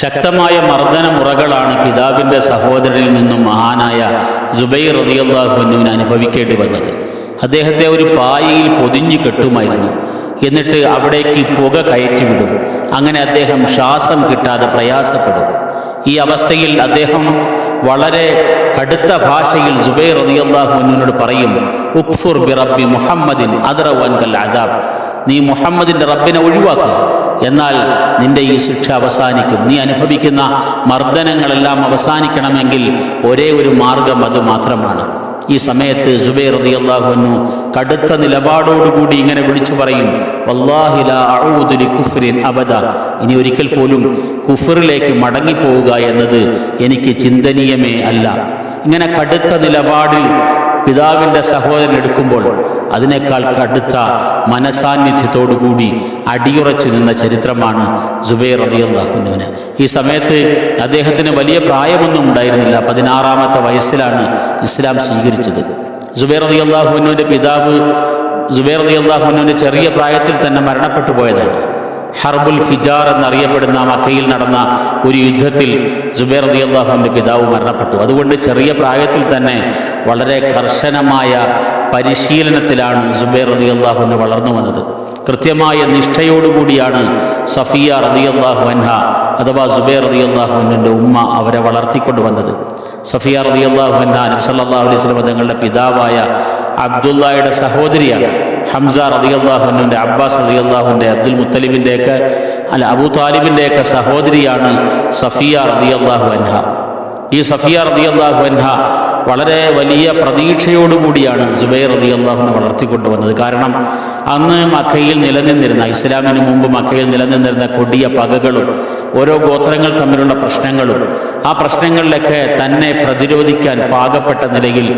ശക്തമായ മർദ്ദന മുറകളാണ് പിതാവിന്റെ സഹോദരനിൽ നിന്നും മഹാനായ ജുബൈർ റതിയല്ലാഹുവിനുവിന് അനുഭവിക്കേണ്ടി വന്നത്. അദ്ദേഹത്തെ ഒരു പായയിൽ പൊതിഞ്ഞു കെട്ടുമായിരുന്നു. എന്നിട്ട് അവിടേക്ക് പുക കയറ്റിവിടും. അങ്ങനെ അദ്ദേഹം ശ്വാസം കിട്ടാതെ പ്രയാസപ്പെടും. ഈ അവസ്ഥയിൽ അദ്ദേഹം വളരെ കടുത്ത ഭാഷയിൽ ജുബൈർ റതിയല്ലാഹുവിനോട് പറയും ഉക്ഫുർ ബി റബ്ബി മുഹമ്മദിൻ അദറവൻകൽ അദാബ്. നീ മുഹമ്മദിന്റെ റബ്ബിനെ ഒഴിവാക്കുക. എന്നാൽ നിന്റെ ഈ ശിക്ഷ അവസാനിക്കും. നീ അനുഭവിക്കുന്ന മർദ്ദനങ്ങളെല്ലാം അവസാനിക്കണമെങ്കിൽ ഒരേ ഒരു മാർഗം അത് മാത്രമാണ്. ഈ സമയത്ത് സുബൈർ റളിയല്ലാഹു കടുത്ത നിലപാടോടുകൂടി ഇങ്ങനെ വിളിച്ചു പറയും വല്ലാഹില കുഫ്രിൻ അബദ. ഇനി ഒരിക്കൽ പോലും കുഫറിലേക്ക് മടങ്ങിപ്പോവുക എന്നത് എനിക്ക് ചിന്തനീയമേ അല്ല. ഇങ്ങനെ കടുത്ത നിലപാടിൽ പിതാവിന്റെ സഹോദരൻ എടുക്കുമ്പോൾ അതിനേക്കാൾ കടുത്ത മനസാന്നിധ്യത്തോടുകൂടി അടിയുറച്ചു നിന്ന ചരിത്രമാണ് ജുബൈർ അലിയുണ്ടാക്കുന്നവന് ഈ സമയത്ത് അദ്ദേഹത്തിന് വലിയ പ്രായമൊന്നും ഉണ്ടായിരുന്നില്ല. പതിനാറാമത്തെ വയസ്സിലാണ് ഇസ്ലാം സ്വീകരിച്ചത്. ജുബൈർ അള്ളാഹുവിനുവിന്റെ പിതാവ് ജുബൈർ അള്ളാഹുവിനുവിന്റെ ചെറിയ പ്രായത്തിൽ തന്നെ മരണപ്പെട്ടു പോയതാണ്. ഹർബുൽ ഫിജാർ എന്നറിയപ്പെടുന്ന മക്കയിൽ നടന്ന ഒരു യുദ്ധത്തിൽ ജുബൈർ അള്ളാഹുവിന്റെ പിതാവ് മരണപ്പെട്ടു. അതുകൊണ്ട് ചെറിയ പ്രായത്തിൽ തന്നെ വളരെ കർശനമായ പരിശീലനത്തിലാണ് സുബൈർ റതി റളിയല്ലാഹുവിന് വളർന്നു വന്നത്. കൃത്യമായ നിഷ്ഠയോടുകൂടിയാണ് സഫിയ റതി അള്ളാഹു അൻഹ അഥവാ സുബൈർ റതി റളിയല്ലാഹുവിന്റെ ഉമ്മ അവരെ വളർത്തിക്കൊണ്ട് വന്നത്. സഫിയ അള്ളാഹു അൻഹ നബി സല്ലല്ലാഹു അലൈഹി സ്വലം തങ്ങളുടെ പിതാവായ അബ്ദുള്ളയുടെ സഹോദരിയാണ്. ഹംസ റതി റളിയല്ലാഹുവിന്റെ അബ്ബാസ് റതി അള്ളാഹുന്റെ അബ്ദുൽ മുത്തലിബിന്റെയൊക്കെ അല്ല അബു താലിബിന്റെയൊക്കെ സഹോദരിയാണ് സഫിയ റതി അള്ളാഹു അൻഹ. ഈ സഫിയ റളിയല്ലാഹു അൻഹ വളരെ വലിയ പ്രതീക്ഷയോടുകൂടിയാണ് സുബൈർ റളിയല്ലാഹുവിനെ വളർത്തിക്കൊണ്ടുവന്നത്. കാരണം അന്ന് മക്കയിൽ നിലനിന്നിരുന്ന ഇസ്ലാമിന് മുമ്പ് മക്കയിൽ നിലനിന്നിരുന്ന കൊടിയ പകകളും ഓരോ ഗോത്രങ്ങൾ തമ്മിലുള്ള പ്രശ്നങ്ങളും ആ പ്രശ്നങ്ങളിലൊക്കെ തന്നെ പ്രതിരോധിക്കാൻ പാകപ്പെട്ട നിലയിൽ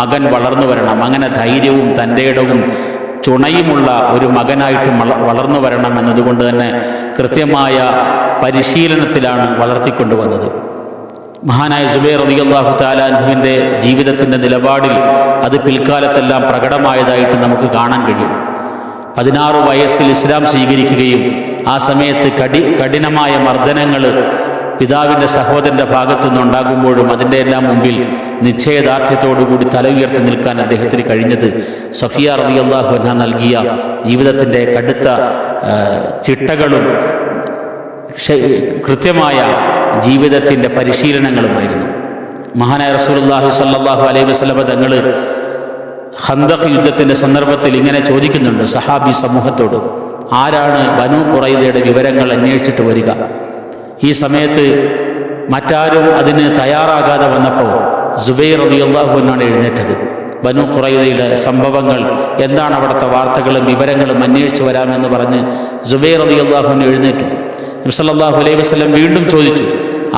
മകൻ വളർന്നു വരണം. അങ്ങനെ ധൈര്യവും തന്റെ ഇടവും ചുണയുമുള്ള ഒരു മകനായിട്ട് വളർന്നു വരണം എന്നതുകൊണ്ട് തന്നെ കൃത്യമായ പരിശീലനത്തിലാണ് വളർത്തിക്കൊണ്ടുവന്നത്. മഹാനായ സുബൈർ അള്ളാഹു താലാൻഹുവിന്റെ ജീവിതത്തിന്റെ നിലപാടിൽ അത് പിൽക്കാലത്തെല്ലാം പ്രകടമായതായിട്ട് നമുക്ക് കാണാൻ കഴിയും. പതിനാറ് വയസ്സിൽ ഇസ്ലാം സ്വീകരിക്കുകയും ആ സമയത്ത് കടി കഠിനമായ മർദ്ദനങ്ങൾ പിതാവിന്റെ സഹോദരന്റെ ഭാഗത്തു നിന്നുണ്ടാകുമ്പോഴും അതിന്റെ എല്ലാം മുമ്പിൽ നിശ്ചയദാർഢ്യത്തോടുകൂടി തല ഉയർത്തി നിൽക്കാൻ അദ്ദേഹത്തിന് കഴിഞ്ഞത് സഫിയ റളിയല്ലാഹു അൻഹ നൽകിയ ജീവിതത്തിന്റെ കടുത്ത ചിട്ടകളും കൃത്യമായ ജീവിതത്തിന്റെ പരിശീലനങ്ങളുമായിരുന്നു. മഹാനായ റസൂലുള്ളാഹി സല്ലാഹു അലൈഹി വസ്ലമ തങ്ങൾ ഹന്തക് യുദ്ധത്തിന്റെ സന്ദർഭത്തിൽ ഇങ്ങനെ ചോദിക്കുന്നുണ്ട് സഹാബി സമൂഹത്തോട് ആരാണ് ബനു കുറൈദയുടെ വിവരങ്ങൾ അന്വേഷിച്ചിട്ട് വരിക? ഈ സമയത്ത് മറ്റാരും അതിന് തയ്യാറാകാതെ വന്നപ്പോൾ ജുബൈർ സുബൈർ അള്ളാഹു എന്നാണ് എഴുന്നേറ്റത്. ബനു ഖുറൈദയുടെ സംഭവങ്ങൾ എന്താണ് അവിടുത്തെ വാർത്തകളും വിവരങ്ങളും അന്വേഷിച്ചു വരാമെന്ന് പറഞ്ഞ് ജുബൈർ സുബൈർ അള്ളാഹുവിന് എഴുന്നേറ്റു. നബ്സല്ലാഹു അലൈഹി വസ്ലം വീണ്ടും ചോദിച്ചു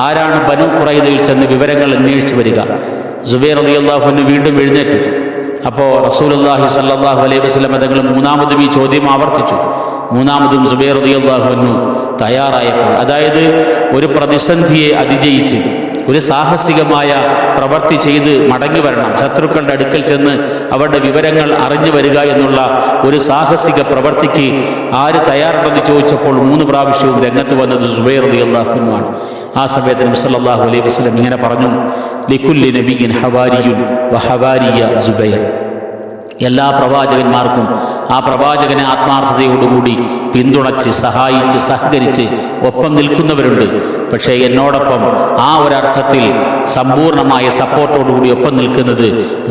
ആരാണ് ബനു കുറയുന്നതിൽ ചെന്ന് വിവരങ്ങൾ അന്വേഷിച്ചു വരിക? സുബൈർ റളിയല്ലാഹുവിന് വീണ്ടും എഴുന്നേറ്റു. അപ്പോൾ റസൂൽ റസൂലുള്ളാഹി സല്ലാഹു അലൈഹി വസ്ലം തങ്ങൾ മൂന്നാമതും ഈ ചോദ്യം ആവർത്തിച്ചു. മൂന്നാമതും സുബൈർ റളിയല്ലാഹുവിനു തയ്യാറായപ്പോൾ അതായത് ഒരു പ്രതിസന്ധിയെ അതിജയിച്ച് ഒരു സാഹസികമായ പ്രവൃത്തി ചെയ്ത് മടങ്ങി വരണം. ശത്രുക്കളുടെ അടുക്കൽ ചെന്ന് അവരുടെ വിവരങ്ങൾ അറിഞ്ഞു വരിക എന്നുള്ള ഒരു സാഹസിക പ്രവൃത്തിക്ക് ആര് തയ്യാറുണ്ടെന്ന് ചോദിച്ചപ്പോൾ മൂന്ന് പ്രാവശ്യവും രംഗത്ത് വന്നത് സുബൈർ റളിയല്ലാഹുവിനുമാണ് ആ സമയത്ത് നബി സല്ലല്ലാഹു അലൈഹി വസല്ലം ഇങ്ങനെ പറഞ്ഞു ലിക്കുല്ലി നബിയിൻ ഹവാരിയുൻ വഹവാരിയ സുബൈർ. എല്ലാ പ്രവാചകന്മാർക്കും ആ പ്രവാചകനെ ആത്മാർത്ഥതയോടുകൂടി പിന്തുണച്ച് സഹായിച്ച് സഹകരിച്ച് ഒപ്പം നിൽക്കുന്നവരുണ്ട്. പക്ഷേ എന്നോടൊപ്പം ആ ഒരർത്ഥത്തിൽ സമ്പൂർണമായ സപ്പോർട്ടോടുകൂടി ഒപ്പം നിൽക്കുന്നത്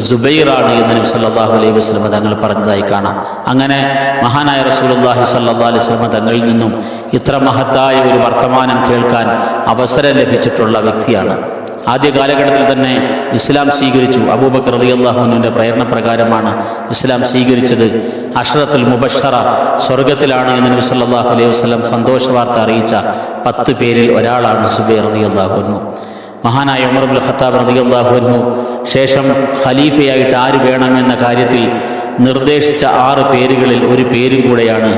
സുബൈറാണ് എന്ന് നബി സല്ലാഹു അലൈഹി വസ്ലമ തങ്ങൾ പറഞ്ഞതായി കാണാം. അങ്ങനെ മഹാനായ റസൂലുള്ളാഹി സല്ലാ അലൈഹി വസല്ലം തങ്ങളിൽ നിന്നും ഇത്ര മഹത്തായ ഒരു വർത്തമാനം കേൾക്കാൻ അവസരം ലഭിച്ചിട്ടുള്ള വ്യക്തിയാണ്. ആദ്യ കാലഘട്ടത്തിൽ തന്നെ ഇസ്ലാം സ്വീകരിച്ചു. അബൂബക്കർ റളിയല്ലാഹുവിന്റെ പ്രേരണ പ്രകാരമാണ് ഇസ്ലാം സ്വീകരിച്ചത്. അഷ്റത്തുൽ മുബഷറ സ്വർഗത്തിലാണ് എന്ന് നബി സല്ലാഹു അലൈഹി വസ്ലം സന്തോഷ വാർത്ത അറിയിച്ച പത്ത് പേരിൽ ഒരാളാണ് സുബൈർ അള്ളാഹുനു മഹാനായ ഉമർ ഖത്താബ് ഖത്താബ് അള്ളാഹുനു ശേഷം ഖലീഫയായിട്ട് ആര് വേണമെന്ന കാര്യത്തിൽ നിർദ്ദേശിച്ച ആറ് പേരുകളിൽ ഒരു പേരും കൂടെയാണ്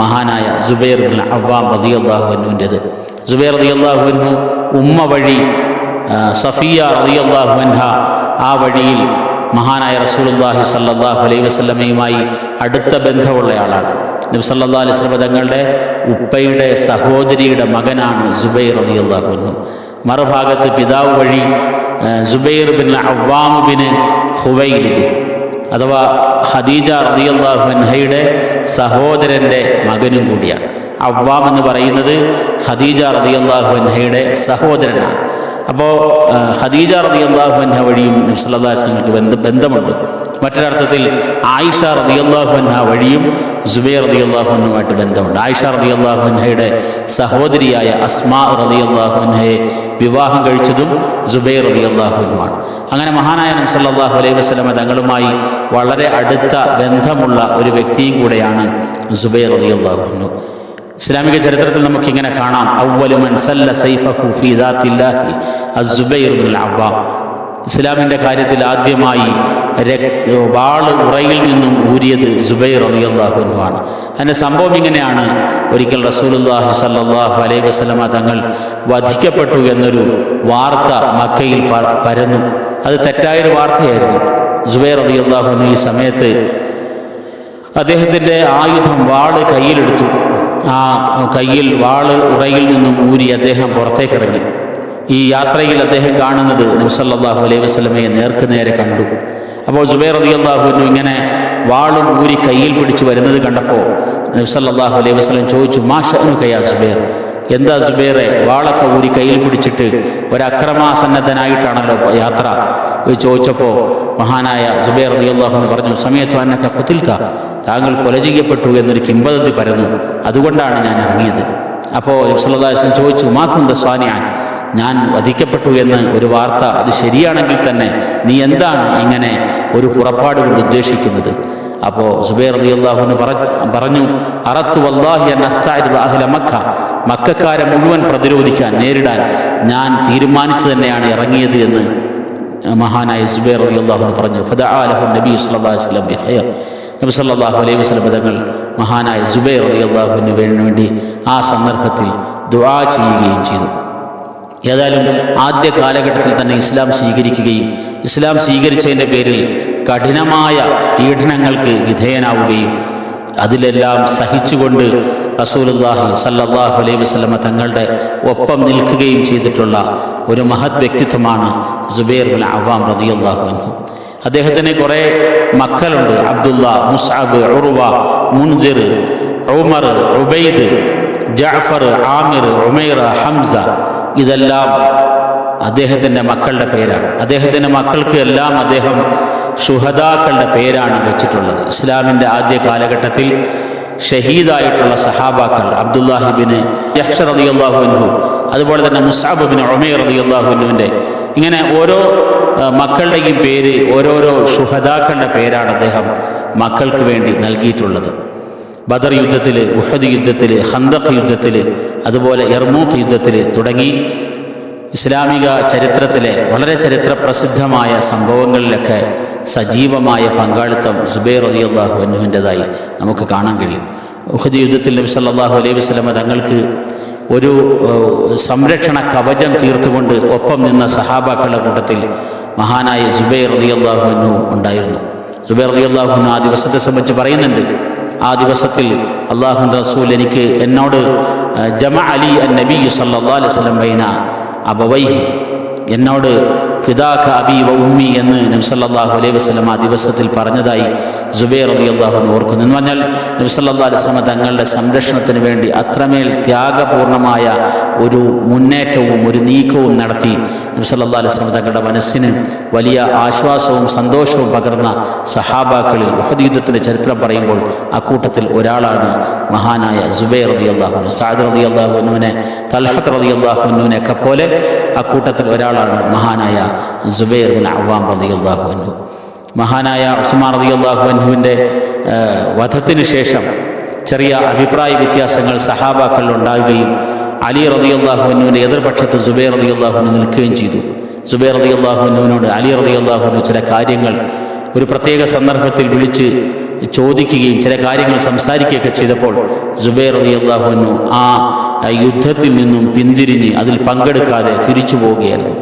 മഹാനായ സുബൈർ ബിൻ അവ്വാം റളിയല്ലാഹുവിനുവിന്റെത് സുബൈർ അള്ളാഹുനു ഉമ്മ വഴി സഫിയ റളിയല്ലാഹു അൻഹ ആ വഴിയിൽ മഹാനായ റസൂലുല്ലാഹി സല്ലാഹു അലൈഹി വസ്ലമയുമായി അടുത്ത ബന്ധമുള്ളയാളാണ് നബി സല്ലാ അലൈഹി തങ്ങളുടെ ഉപ്പയുടെ സഹോദരിയുടെ മകനാണ് ജുബൈർ റളിയല്ലാഹു മറുഭാഗത്ത് പിതാവ് വഴി Zubair bin Awam bin Khuwailid അഥവാ ഖദീജ റളിയല്ലാഹു അൻഹയുടെ സഹോദരന്റെ മകനും കൂടിയാണ്. അവ്വാം എന്ന് പറയുന്നത് ഖദീജ റളിയല്ലാഹു അൻഹയുടെ സഹോദരനാണ്. അപ്പോൾ ഖദീജ റളിയല്ലാഹു അൻഹ വഴിയും നബി സല്ലല്ലാഹു അലൈഹി വസല്ലമക്ക് ബന്ധ ബന്ധമുണ്ട്. മറ്റൊരർത്ഥത്തിൽ ആയിഷ റളിയല്ലാഹു അൻഹ വഴിയും സുബൈർ റളിയല്ലാഹു അൻഹുമായിട്ട് ബന്ധമുണ്ട്. ആയിഷ റളിയല്ലാഹു അൻഹയുടെ സഹോദരിയായ അസ്മാ റളിയല്ലാഹു അൻഹയെ വിവാഹം കഴിച്ചതും സുബൈർ റളിയല്ലാഹു അൻഹുമാണ് അങ്ങനെ മഹാനായ നബി സല്ലല്ലാഹു അലൈഹി വസ്ലമ തങ്ങളുമായി വളരെ അടുത്ത ബന്ധമുള്ള ഒരു വ്യക്തിയും കൂടെയാണ് സുബൈർ റളിയല്ലാഹു അൻഹു. ഇസ്ലാമിക ചരിത്രത്തിൽ നമുക്ക് ഇങ്ങനെ കാണാം അവലുമൻ സല്ല സൈഫഹു ഫീ ദാത്തില്ലാഹി അസ്സുബൈർ ബിൻ അവ്വാം ഇസ്ലാമിന്റെ കാര്യത്തിൽ ആദ്യമായി വാൾ ഉറയിൽ നിന്നും ഊരിയത് ജുബൈർ അലിയല്ലാഹുനുമാണ് അതിന്റെ സംഭവം ഇങ്ങനെയാണ്. ഒരിക്കൽ റസൂലുല്ലാഹി സല്ലാഹു അലൈഹി വസ്ലമ തങ്ങൾ വധിക്കപ്പെട്ടു എന്നൊരു വാർത്ത മക്കയിൽ പരന്നു. അത് തെറ്റായൊരു വാർത്തയായിരുന്നു. ജുബൈർ അലിയല്ലാഹുനു ഈ സമയത്ത് അദ്ദേഹത്തിന്റെ ആയുധം വാൾ കയ്യിലെടുത്തു. ആ കയ്യിൽ വാൾ ഉറയിൽ നിന്നും ഊരി അദ്ദേഹം പുറത്തേക്കിറങ്ങി ഈ യാത്രയിൽ അദ്ദേഹം കാണുന്നത് നബ്സല്ലാഹു അലൈഹി വസ്ലമയെ നേർക്ക് നേരെ കണ്ടു. അപ്പോൾ ജുബൈർ അലി അള്ളാഹുവിനു ഇങ്ങനെ വാളും ഊരി കയ്യിൽ പിടിച്ചു വരുന്നത് കണ്ടപ്പോൾ നബ്സല്ലാഹു അലൈഹി വസ്ലം ചോദിച്ചു മാഷനു കയ്യാ ജുബൈർ എന്താ ജുബൈറെ വാളൊക്കെ ഊരി കയ്യിൽ പിടിച്ചിട്ട് ഒരക്രമാസന്നദ്ധനായിട്ടാണല്ലോ യാത്ര? ചോദിച്ചപ്പോൾ മഹാനായ ജുബൈർ അലി അള്ളാഹു എന്ന് പറഞ്ഞു സമയത്ത് എന്നൊക്കെ കുത്തിൽത്ത താങ്കൾ കൊല ചെയ്യപ്പെട്ടു എന്നൊരു കിംവദന്തി പരന്നു. അതുകൊണ്ടാണ് ഞാൻ ഇറങ്ങിയത്. അപ്പോൾ നബ്സല്ലാസ്ലം ചോദിച്ചു മാക്കുന്ത സ്വാനിയാൻ? ഞാൻ വധിക്കപ്പെട്ടു എന്ന് ഒരു വാർത്ത അത് ശരിയാണെങ്കിൽ തന്നെ നീ എന്താണ് ഇങ്ങനെ ഒരു പുറപ്പാട് കൊണ്ട് ഉദ്ദേശിക്കുന്നത്? അപ്പോൾ സുബൈർ അലി അള്ളാഹുന് പറഞ്ഞു അറത്തു വല്ലാഹി അഹ്ല മക്ക. മക്കാരെ മുഴുവൻ പ്രതിരോധിക്കാൻ നേരിടാൻ ഞാൻ തീരുമാനിച്ചു തന്നെയാണ് ഇറങ്ങിയത് എന്ന് മഹാനായ സുബൈർ അലി അള്ളാഹുന് പറഞ്ഞു. ഫദ നബി സല്ലാ വസ്ലം ബിഹയർ നബി സല്ലാഹു അലൈഹി വസ്ലം തങ്ങൾ മഹാനായ സുബൈർ അലി അള്ളാഹുവിന് വേണ്ടി ആ സന്ദർഭത്തിൽ ദുആ ചെയ്യുകയും ചെയ്തു. ഏതായാലും ആദ്യ കാലഘട്ടത്തിൽ തന്നെ ഇസ്ലാം സ്വീകരിക്കുകയും ഇസ്ലാം സ്വീകരിച്ചതിന്റെ പേരിൽ കഠിനമായ പീഡനങ്ങൾക്ക് വിധേയനാവുകയും അതിലെല്ലാം സഹിച്ചുകൊണ്ട് റസൂലുല്ലാഹി സല്ലാഹു അലൈഹി വസ്ലമ തങ്ങളുടെ ഒപ്പം നിൽക്കുകയും ചെയ്തിട്ടുള്ള ഒരു മഹത് വ്യക്തിത്വമാണ് ജുബൈർ അവാം റതിയുല്ലാഹു അൻഹു. അദ്ദേഹത്തിന് കുറേ മക്കളുണ്ട്. Abdullah Musab Urwa Munjir Umar Ubaid Jafar Amir Umaira Hamza. ഇതെല്ലാം അദ്ദേഹത്തിന്റെ മക്കളുടെ പേരാണ്. അദ്ദേഹത്തിന്റെ മക്കൾക്ക് എല്ലാം അദ്ദേഹം ഷുഹദാക്കളുടെ പേരാണ് വെച്ചിട്ടുള്ളത്. ഇസ്ലാമിന്റെ ആദ്യ കാലഘട്ടത്തിൽ ഷഹീദായിട്ടുള്ള സഹാബാക്കൾ അബ്ദുല്ലാഹിബിന് യഹ്ഷർ അലി അള്ളാഹുവിൻഹു അതുപോലെ തന്നെ മുസാബിബിന് ഒമേർ അലി അള്ളാഹുവിനുവിന്റെ ഇങ്ങനെ ഓരോ മക്കളുടെയും പേര് ഓരോരോ ഷുഹദാക്കളുടെ പേരാണ് അദ്ദേഹം മക്കൾക്ക് വേണ്ടി നൽകിയിട്ടുള്ളത്. ബദർ യുദ്ധത്തിൽ ഉഹദ് യുദ്ധത്തിൽ ഹന്തഖ് യുദ്ധത്തിൽ അതുപോലെ എർമൂഖ് യുദ്ധത്തിൽ തുടങ്ങി. ഇസ്ലാമിക ചരിത്രത്തിലെ വളരെ ചരിത്ര പ്രസിദ്ധമായ സംഭവങ്ങളിലൊക്കെ സജീവമായ പങ്കാളിത്തം സുബൈർ അലിയല്ലാഹു അന്നുവിന്റെതായി നമുക്ക് കാണാൻ കഴിയും. ഉഹദ് യുദ്ധത്തിൽ നബി സല്ലാഹു അലൈഹി വസ്ലമ തങ്ങൾക്ക് ഒരു സംരക്ഷണ കവചം തീർത്തുകൊണ്ട് ഒപ്പം നിന്ന സഹാബാക്കളുടെ കൂട്ടത്തിൽ മഹാനായ സുബൈർ റതി അള്ളാഹുനു ഉണ്ടായിരുന്നു. സുബൈർ റതി അള്ളാഹുനു ആ ദിവസത്തെ സംബന്ധിച്ച് പറയുന്നുണ്ട് ആ ദിവസത്തിൽ അള്ളാഹു റസൂൽ എനിക്ക് എന്നോട് ജമ അലി അൻ നബി സല്ലാ അലൈഹി സ്വലം ബൈന അബവൈഹി എന്നോട് ഫിദാഖ അബി വ ഉമ്മി എന്ന് നബ്സല്ലാഹു അലൈഹി വസ്ലം ആ ദിവസത്തിൽ പറഞ്ഞതായി ജുബൈർ അലി അള്ളാഹു എന്ന് ഓർക്കുന്നു. എന്ന് പറഞ്ഞാൽ നബ്സല്ലാ അലൈഹി വസ്ലമ തങ്ങളുടെ സംരക്ഷണത്തിന് വേണ്ടി അത്രമേൽ ത്യാഗപൂർണമായ ഒരു മുന്നേറ്റവും ഒരു നീക്കവും നടത്തി നബ്സല്ലാ അലൈഹി വസ്ലമ തങ്ങളുടെ മനസ്സിന് വലിയ ആശ്വാസവും സന്തോഷവും പകർന്ന സഹാബാക്കളിൽ വഹദ് യുദ്ധത്തിന്റെ ചരിത്രം പറയുമ്പോൾ ആ കൂട്ടത്തിൽ ഒരാളാണ് മഹാനായ ജുബൈർ റതി അള്ളാഹുനു സാദ് റതി അള്ളാഹുനുവിനെ തൽഹത്ത് റതി അള്ളാഹുനുവിനെ ഒക്കെ പോലെ കൂട്ടത്തിൽ ഒരാളാണ് മഹാനായ ജുബൈർ ബിൻ അവാം റതി അള്ളാഹുനു മഹാനായ ഉസ്മാൻ റതി അള്ളാഹുനുവിന്റെ വധത്തിന് ശേഷം ചെറിയ അഭിപ്രായ വ്യത്യാസങ്ങൾ സഹാബാക്കളിൽ ഉണ്ടാകുകയും അലി റബി അള്ളാഹുവിനുവിന്റെ എതിർപക്ഷത്ത് സുബൈർ റബി അള്ളാഹുവിന് നിൽക്കുകയും ചെയ്തു. സുബൈർ റബി അള്ളാഹുവിനോട് അലി റബി അള്ളാഹുവിന് ചില കാര്യങ്ങൾ ഒരു പ്രത്യേക സന്ദർഭത്തിൽ വിളിച്ച് ചോദിക്കുകയും ചില കാര്യങ്ങൾ സംസാരിക്കുകയൊക്കെ ചെയ്തപ്പോൾ സുബൈർ അലി അള്ളാഹുവിനു ആ യുദ്ധത്തിൽ നിന്നും പിന്തിരിഞ്ഞ് അതിൽ പങ്കെടുക്കാതെ തിരിച്ചു പോവുകയായിരുന്നു.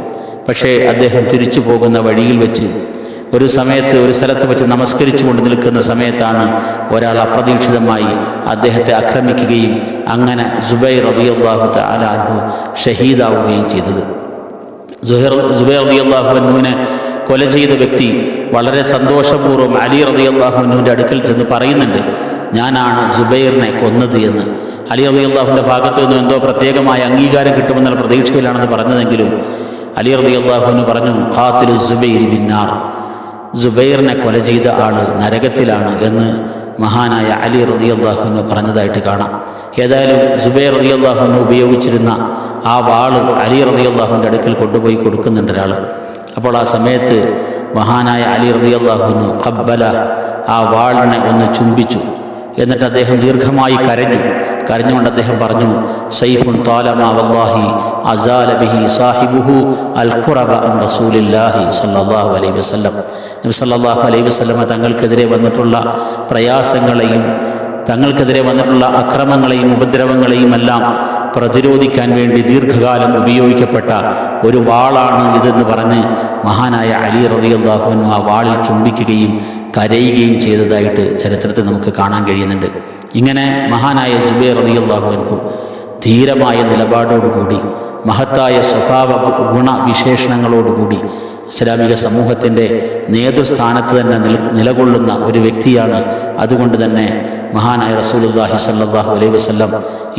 പക്ഷേ അദ്ദേഹം തിരിച്ചു പോകുന്ന വഴിയിൽ വെച്ച് ഒരു സമയത്ത് ഒരു സ്ഥലത്ത് വെച്ച് നമസ്കരിച്ചുകൊണ്ട് നിൽക്കുന്ന സമയത്താണ് ഒരാൾ അപ്രതീക്ഷിതമായി അദ്ദേഹത്തെ ആക്രമിക്കുകയും അങ്ങനെ ജുബൈർ റബിയാഹു താലാഹു ഷഹീദാവുകയും ചെയ്തത്. ജുഹൈർ ജുബൈർ റബിയാഹുവിനെ കൊല ചെയ്ത വ്യക്തി വളരെ സന്തോഷപൂർവം അലി റബിയാഹുവിന്റെ അടുക്കൽ ചെന്ന് പറയുന്നുണ്ട് ഞാനാണ് ജുബൈറിനെ കൊന്നത് എന്ന്. അലി റബിയാഹുവിന്റെ ഭാഗത്തു നിന്നും എന്തോ പ്രത്യേകമായ അംഗീകാരം കിട്ടുമെന്നുള്ള പ്രതീക്ഷയിലാണെന്ന് പറഞ്ഞതെങ്കിലും അലി റബിയാഹുവിന് പറഞ്ഞു ഖാത്തിലു ജുബൈർ ബിന്നാർ. ജുബൈറിനെ കൊല ചെയ്ത ആൾ നരകത്തിലാണ് എന്ന് മഹാനായ അലി റതിയല്ലാഹുവിന് പറഞ്ഞതായിട്ട് കാണാം. ഏതായാലും ജുബൈർ അള്ളാഹുവിന് ഉപയോഗിച്ചിരുന്ന ആ വാൾ അലി റതിയല്ലാഹുവിന്റെ അടുക്കൽ കൊണ്ടുപോയി കൊടുക്കുന്നുണ്ട് ഒരാൾ അപ്പോൾ ആ സമയത്ത് മഹാനായ അലി റതിയല്ലാഹുവിന് ഖബ്ബല ആ വാളിനെ ഒന്ന് ചുംബിച്ചു. എന്നിട്ട് അദ്ദേഹം ദീർഘമായി കരഞ്ഞു. കരഞ്ഞുകൊണ്ട് അദ്ദേഹം പറഞ്ഞു സൈഫുൻ വല്ലാഹി സാഹിബുഹു അൽ ഖുറബ റസൂലില്ലാഹി സല്ലല്ലാഹു അലൈഹി വസല്ലം. നബി അലൈഹി വസല്ലമ തങ്ങൾക്കെതിരെ വന്നിട്ടുള്ള പ്രയാസങ്ങളെയും തങ്ങൾക്കെതിരെ വന്നിട്ടുള്ള അക്രമങ്ങളെയും ഉപദ്രവങ്ങളെയും എല്ലാം പ്രതിരോധിക്കാൻ വേണ്ടി ദീർഘകാലം ഉപയോഗിക്കപ്പെട്ട ഒരു വാളാണ് ഇതെന്ന് പറഞ്ഞ് മഹാനായ അലി റബിയുള്ളാഹുവിനും ആ വാളിൽ ചുംബിക്കുകയും കരയുകയും ചെയ്തതായിട്ട് ചരിത്രത്തിൽ നമുക്ക് കാണാൻ കഴിയുന്നുണ്ട്. ഇങ്ങനെ മഹാനായ സുബൈർ റളിയല്ലാഹുവിനു ധീരമായ നിലപാടോടുകൂടി മഹത്തായ സ്വഭാവ ഗുണവിശേഷണങ്ങളോടുകൂടി ഇസ്ലാമിക സമൂഹത്തിന്റെ നേതൃസ്ഥാനത്ത് തന്നെ നില നിലകൊള്ളുന്ന ഒരു വ്യക്തിയാണ്. അതുകൊണ്ട് തന്നെ മഹാനായ റസൂലുല്ലാഹി സല്ലാഹു അലൈഹി വസ്ലം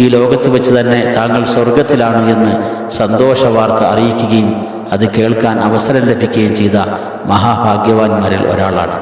ഈ ലോകത്ത് വെച്ച് തന്നെ താങ്കൾ സ്വർഗത്തിലാണ് എന്ന് സന്തോഷ വാർത്ത അറിയിക്കുകയും അത് കേൾക്കാൻ അവസരം ലഭിക്കുകയും ചെയ്ത മഹാഭാഗ്യവാന്മാരിൽ ഒരാളാണ്.